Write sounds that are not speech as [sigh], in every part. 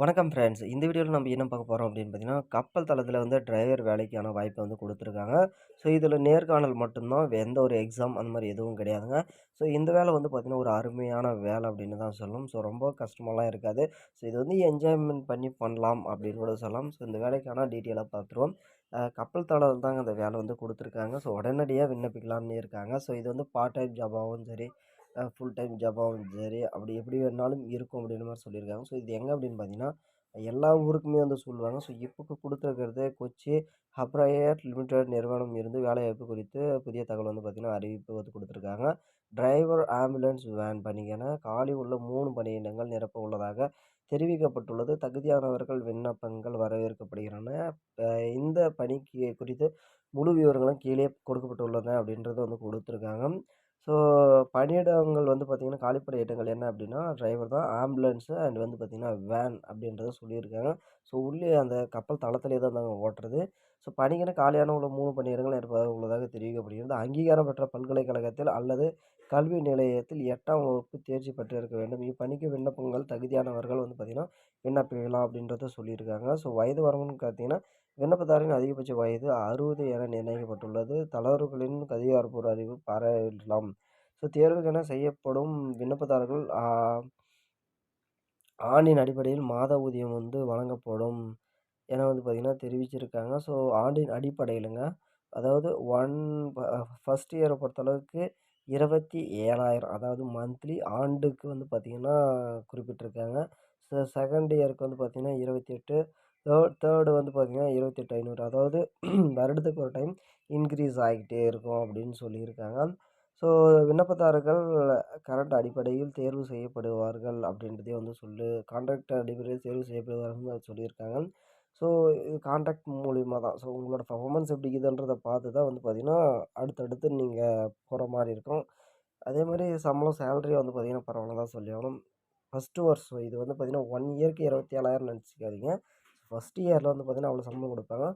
வணக்கம் ஃப்ரெண்ட்ஸ் இந்த வீடியோவில் நம்ம என்ன பார்க்க போகிறோம் அப்படின்னு பார்த்தீங்கன்னா கப்பல் தளத்தில் வந்து டிரைவர் வேலைக்கான வாய்ப்பை வந்து கொடுத்துருக்காங்க. ஸோ இதில் நேர்காணல் மட்டும்தான் எந்த ஒரு எக்ஸாம் அந்த மாதிரி எதுவும் கிடையாதுங்க. ஸோ இந்த வேலை வந்து பார்த்திங்கன்னா ஒரு அருமையான வேலை அப்படின்னு தான் சொல்லணும் ஸோ ரொம்ப கஷ்டமெல்லாம் இருக்காது. ஸோ இது வந்து என்ஜாய்மெண்ட் பண்ணி பண்ணலாம் அப்படின்னு கூட சொல்லலாம். ஸோ இந்த வேலைக்கான டீட்டெயிலாக பார்த்துருவோம். கப்பல் தளத்தில் தாங்க அந்த வேலை வந்து கொடுத்துருக்காங்க. ஸோ உடனடியாக விண்ணப்பிக்கலாம்னு இருக்காங்க. ஸோ இது வந்து பார்ட் டைம் ஜாபாகவும் சரி ஃபுல் டைம் ஜாபாகவும் சரி அப்படி எப்படி வேணாலும் இருக்கும் அப்படின்ற மாதிரி சொல்லியிருக்காங்க. ஸோ இது எங்கே அப்படின்னு பார்த்தீங்கன்னா எல்லா ஊருக்குமே வந்து சொல்லுவாங்க. ஸோ இப்போ கொடுத்துருக்கிறது கொச்சி ஹப்ராயர் லிமிடெட் நிறுவனம் இருந்து வேலைவாய்ப்பு குறித்து புதிய தகவல் வந்து பார்த்திங்கன்னா அறிவிப்பு வந்து கொடுத்துருக்காங்க. டிரைவர் ஆம்புலன்ஸ் வேன் பணிக்கென காலி உள்ள மூணு பணியிடங்கள் நிரப்ப உள்ளதாக தெரிவிக்கப்பட்டுள்ளது. தகுதியானவர்கள் விண்ணப்பங்கள் வரவேற்கப்படுகின்றன. இந்த பணிக்கு குறித்து முழு விவரங்களும் கீழே கொடுக்கப்பட்டுள்ளன அப்படின்றத வந்து கொடுத்துருக்காங்க. ஸோ பணியிடங்கள் வந்து பார்த்திங்கன்னா காலிப்படை இடங்கள் என்ன அப்படின்னா டிரைவர் தான் ஆம்புலன்ஸு அண்ட் வந்து பார்த்திங்கன்னா வேன் அப்படின்றத சொல்லியிருக்காங்க. ஸோ உள்ளே அந்த கப்பல் தளத்திலே தான் நாங்கள் ஓட்டுறது. ஸோ பணிக்கென காலியான உள்ள மூணு பணியிடங்கள் இருப்பதாக உள்ளதாக தெரிவிக்கப்படுகிறது. அங்கீகாரம் பெற்ற பல்கலைக்கழகத்தில் அல்லது கல்வி நிலையத்தில் எட்டாம் வகுப்பு தேர்ச்சி பெற்றிருக்க வேண்டும். இப்பணிக்கு விண்ணப்பங்கள் தகுதியானவர்கள் வந்து பார்த்திங்கன்னா விண்ணப்பிக்கலாம் அப்படின்றத சொல்லியிருக்காங்க. ஸோ வயது வரம்புன்னு பார்த்தீங்கன்னா விண்ணப்பதாரின் அதிகபட்ச வயது அறுபது என நிர்ணயிக்கப்பட்டுள்ளது. தளர்வுகளின் அதிகாரப்பூர்வ அறிவு பாராட்டலாம். ஸோ தேர்வுக்கென செய்யப்படும் விண்ணப்பதாரர்கள் ஆண்டின் அடிப்படையில் மாத ஊதியம் வந்து வழங்கப்படும் என வந்து பார்த்திங்கன்னா தெரிவிச்சிருக்காங்க. ஸோ ஆண்டின் அடிப்படையிலுங்க அதாவது ஒன் ஃபஸ்ட் இயரை பொறுத்தளவுக்கு இருபத்தி ஏழாயிரம் அதாவது மந்த்லி ஆண்டுக்கு வந்து பார்த்திங்கன்னா குறிப்பிட்டிருக்காங்க. ஸோ செகண்ட் இயருக்கு வந்து பார்த்திங்கன்னா இருபத்தி எட்டு தேர்ட் தேர்டு வந்து பார்த்திங்கன்னா இருபத்தெட்டு ஐநூறு. அதாவது [clears throat] வருடத்துக்கு ஒரு டைம் இன்க்ரீஸ் ஆகிக்கிட்டே இருக்கும் அப்படின்னு சொல்லியிருக்காங்க. ஸோ விண்ணப்பதாரர்கள் கரண்ட் அடிப்படையில் தேர்வு செய்யப்படுவார்கள் அப்படின்றதே வந்து சொல்லு கான்ட்ராக்ட் அடிப்படையில் தேர்வு செய்யப்படுவார்கள் சொல்லியிருக்காங்க. ஸோ இது கான்ட்ராக்ட் மூலிமா தான். ஸோ உங்களோட பர்ஃபாமன்ஸ் எப்படி இருக்குதுன்றதை பார்த்து தான் வந்து பார்த்திங்கன்னா அடுத்தடுத்து நீங்கள் போகிற மாதிரி இருக்கும். அதே மாதிரி சம்பளம் சேலரி வந்து பார்த்திங்கன்னா பரவாயில்ல தான் சொல்லி ஆகணும். ஃபஸ்ட்டு வருஷம். இது வந்து பார்த்திங்கன்னா ஒன் இயர்க்கு இருபத்தி ஏழாயிரம் நினச்சிக்காதீங்க. ஃபஸ்ட் இயரில் வந்து பார்த்திங்கன்னா அவ்வளோ சம்பளம் கொடுப்பாங்க.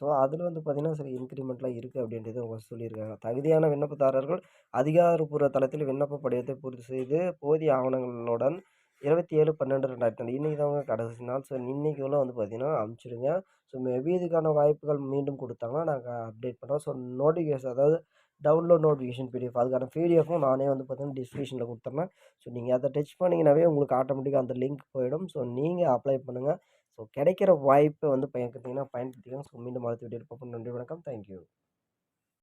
ஸோ அதில் வந்து பார்த்திங்கன்னா சரி இன்க்ரிமெண்ட்லாம் இருக்குது அப்படின்றது அவங்க சொல்லியிருக்காங்க. தகுதியான விண்ணப்பதாரர்கள் அதிகாரப்பூர்வ தளத்தில் விண்ணப்ப படிவத்தை பூர்த்தி செய்து போதிய ஆவணங்களுடன் இருபத்தி ஏழு பன்னெண்டு ரெண்டாயிரத்தி ரெண்டு இன்றைக்கி தான் கடைசி நாள். ஸோ இன்றைக்குள்ளே வந்து பார்த்திங்கன்னா அமுச்சிடுங்க. ஸோ மேபி இதுக்கான வாய்ப்புகள் மீண்டும் கொடுத்தாங்கன்னா நாங்கள் அப்டேட் பண்ணுறோம் ஸோ நோட்டிஃபிகேஷன் அதாவது டவுன்லோட் நோட்டிஃபிகேஷன் பிடிஎஃப் அதுக்கான பிடிஎஃப்பும் நானே வந்து பார்த்திங்கன்னா டிஸ்கிரிப்ஷனில் கொடுத்துட்றேன் ஸோ நீங்கள் அதை டச் பண்ணிங்கனாவே உங்களுக்கு ஆட்டோமேட்டிக்காக அந்த லிங்க் போயிடும். ஸோ நீங்கள் அப்ளை பண்ணுங்கள் ஸோ கிடைக்கிற வாய்ப்பை வந்து பயன்படுத்திங்கன்னா பயன்படுத்திக்கலாம் ஸோ மீண்டும் அடுத்த வீடியோ பார்ப்போம். நன்றி வணக்கம். தேங்க்யூ.